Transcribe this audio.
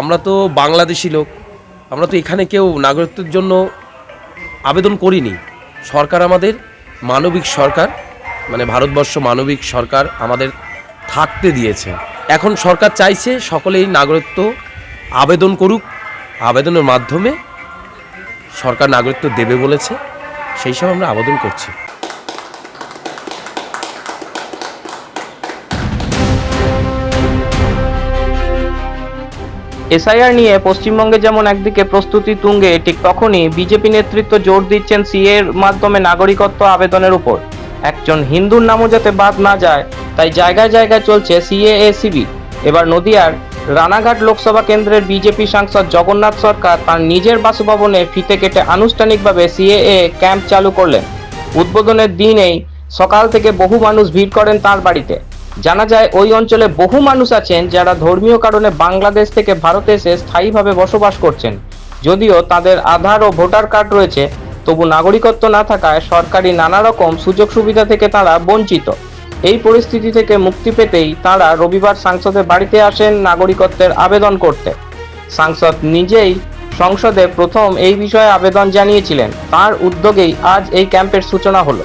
আমরা তো বাংলাদেশি লোক, আমরা তো এখানে কেউ নাগরিকত্বের জন্য আবেদন করিনি। সরকার আমাদের মানবিক সরকার মানে ভারতবর্ষ মানবিক সরকার আমাদের থাকতে দিয়েছে। এখন সরকার চাইছে সকলেই নাগরিকত্ব আবেদন করুক। আবেদনের মাধ্যমে সরকার নাগরিকত্ব দেবে বলেছে, সেই সব আমরা আবেদন করছি। এসআইআর নিয়ে পশ্চিমবঙ্গে যেমন একদিকে প্রস্তুতি তুঙ্গে, ঠিক তখনই বিজেপি নেতৃত্ব জোর দিচ্ছেন সিএ এর মাধ্যমে নাগরিকত্ব আবেদনের উপর। একজন হিন্দুর নামও যাতে বাদ না যায়, তাই জায়গায় জায়গায় চলছে সিএএ শিবির এবার নদিয়ার রানাঘাট লোকসভা কেন্দ্রের বিজেপি সাংসদ জগন্নাথ সরকার তার নিজের বাসভবনে ফিতে কেটে আনুষ্ঠানিকভাবে সিএএ ক্যাম্প চালু করলেন। উদ্বোধনের দিনেই সকাল থেকে বহু মানুষ ভিড় করেন তার বাড়িতে। জানা যায়, ওই অঞ্চলে বহু মানুষ আছেন যারা ধর্মীয় কারণে বাংলাদেশ থেকে ভারতে এসে স্থায়ীভাবে বসবাস করছেন। যদিও তাদের আধার ও ভোটার কার্ড রয়েছে, তবু নাগরিকত্ব না থাকায় সরকারি নানা রকম সুযোগ সুবিধা থেকে তারা বঞ্চিত। এই পরিস্থিতি থেকে মুক্তি পেতেই তারা রবিবার সাংসদের বাড়িতে আসেন নাগরিকত্বের আবেদন করতে। সাংসদ নিজেই সংসদে প্রথম এই বিষয়ে আবেদন জানিয়েছিলেন। তার উদ্যোগেই আজ এই ক্যাম্পের সূচনা হলো।